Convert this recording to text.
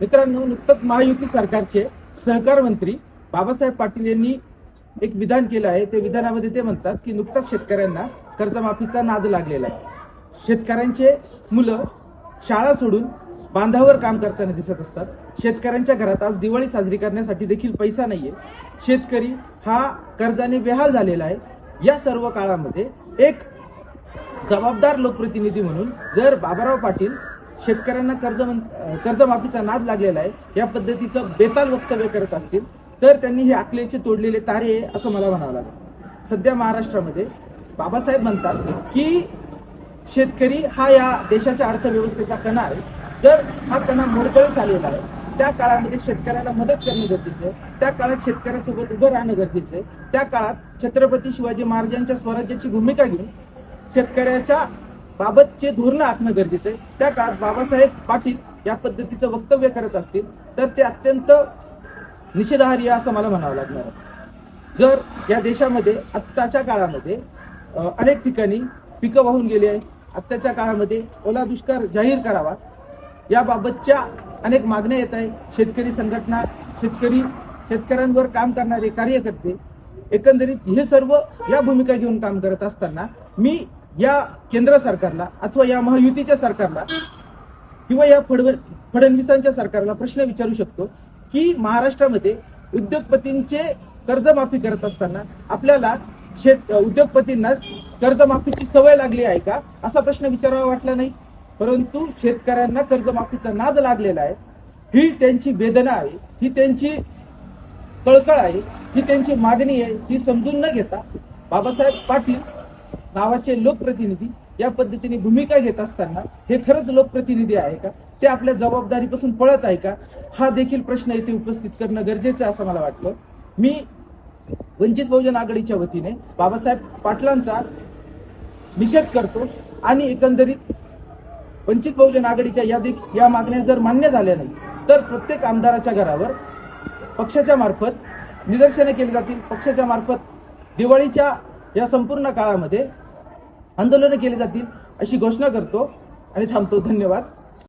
मित्रांनो नुकतंच महायुती सरकारचे सहकार मंत्री बाबासाहेब पाटील यांनी एक विधान केलं आहे. ते विधानामध्ये ते म्हणतात की नुकताच शेतकऱ्यांना कर्जमाफीचा नाद लागलेला आहे. शेतकऱ्यांचे मुलं शाळा सोडून बांधावर काम करताना दिसत असतात. शेतकऱ्यांच्या घरात आज दिवाळी साजरी करण्यासाठी देखील पैसा नाहीये. शेतकरी हा कर्जाने बेहाल झालेला आहे. या सर्व काळामध्ये एक जबाबदार लोकप्रतिनिधी म्हणून जर बाबाराव पाटील शेतकऱ्यांना कर्ज कर्जमाफीचा नाद लागलेला आहे. या पद्धतीचं बेताल वक्तव्य करत असतील तर त्यांनी हे आकलेचे तोडलेले तारे आहे असं मला म्हणावं लागेल. सध्या महाराष्ट्रामध्ये बाबासाहेब म्हणतात की शेतकरी हा या देशाच्या अर्थव्यवस्थेचा कणा आहे. तर हा कणा मोडकळीत आलेला आहे त्या काळामध्ये शेतकऱ्याला मदत करणं गरजेचं आहे. त्या काळात शेतकऱ्यासोबत उभं राहणं गरजेचं आहे. त्या काळात छत्रपती शिवाजी महाराजांच्या स्वराज्याची भूमिका घेऊन शेतकऱ्याच्या बाबतचे धोरण आखणं गरजेचं आहे. त्या काळात बाबासाहेब पाटील या पद्धतीचं वक्तव्य करत असतील तर ते अत्यंत निषेधार्य असं मला म्हणावं लागणार जर या देशामध्ये आत्ताच्या काळामध्ये अनेक ठिकाणी पिकं वाहून गेली आहे आत्ताच्या काळामध्ये ओला दुष्काळ जाहीर करावा याबाबतच्या अनेक मागण्या येत आहे शेतकरी संघटना शेतकरी शेतकऱ्यांवर काम करणारे कार्यकर्ते एकंदरीत हे सर्व या भूमिका घेऊन काम करत असताना मी या केंद्र सरकारला अथवा या महायुतीच्या सरकारला किंवा या फडव फडणवीसांच्या सरकारला प्रश्न विचारू शकतो की महाराष्ट्रामध्ये उद्योगपतींचे कर्जमाफी करत असताना आपल्याला शेत उद्योगपतींना कर्जमाफीची सवय लागली आहे का? असा प्रश्न विचारावा वाटला नाही. परंतु शेतकऱ्यांना कर्जमाफीचा नाद लागलेला आहे. ही त्यांची वेदना आहे. ही त्यांची कळकळ आहे. ही त्यांची मागणी आहे. ही समजून न घेता बाबासाहेब पाटील नावाचे लोकप्रतिनिधी या पद्धतीने भूमिका घेत असताना हे खरंच लोकप्रतिनिधी आहे का? ते आपल्या जबाबदारीपासून पळत आहे का? हा देखील प्रश्न इथे उपस्थित करणं गरजेचं आहे असं मला वाटतं. मी वंचित बहुजन आघाडीच्या वतीने बाबासाहेब पाटलांचा निषेध करतो आणि एकंदरीत वंचित बहुजन आघाडीच्या या देख या मागण्या जर मान्य झाल्या नाही तर प्रत्येक आमदाराच्या घरावर पक्षाच्या मार्फत निदर्शने केली जातील. पक्षाच्या मार्फत दिवाळीच्या या संपूर्ण काळामध्ये आंदोलनं केली जातील अशी घोषणा करतो आणि थांबतो. धन्यवाद.